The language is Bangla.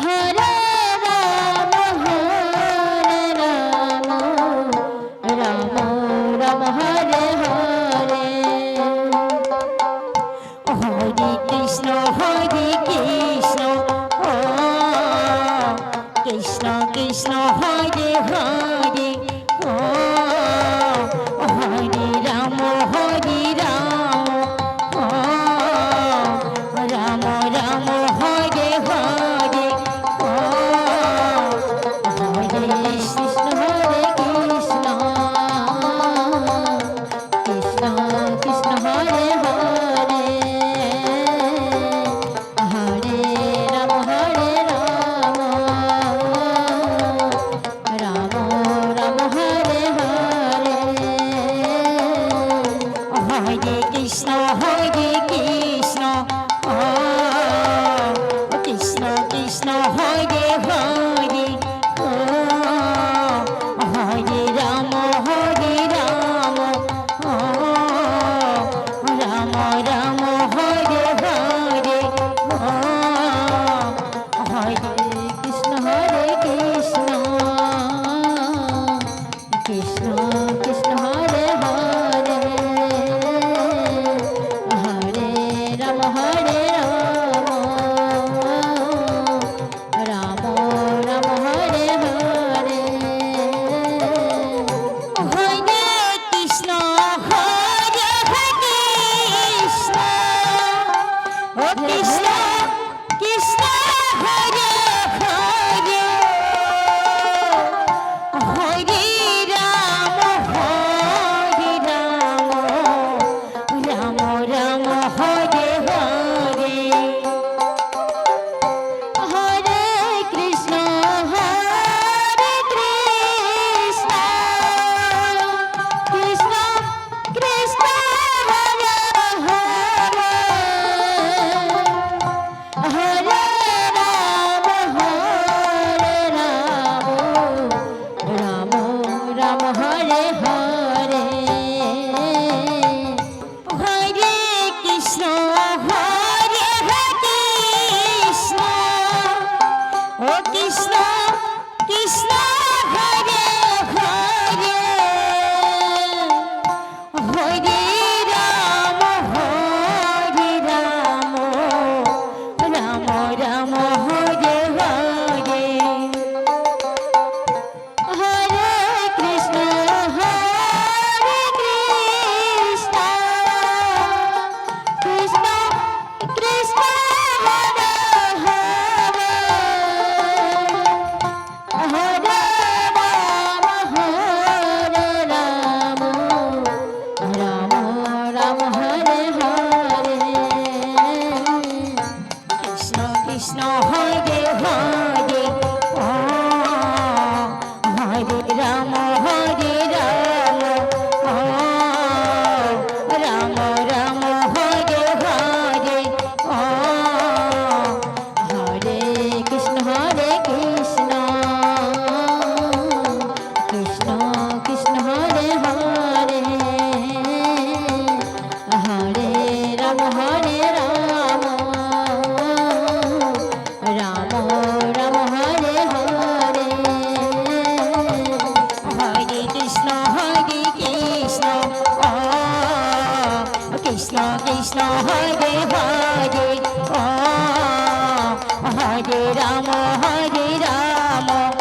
শহরে कृष्ण हरे हरे Вот и все. Mahal. কৃষ্ণ হরে রাম হরে রাম।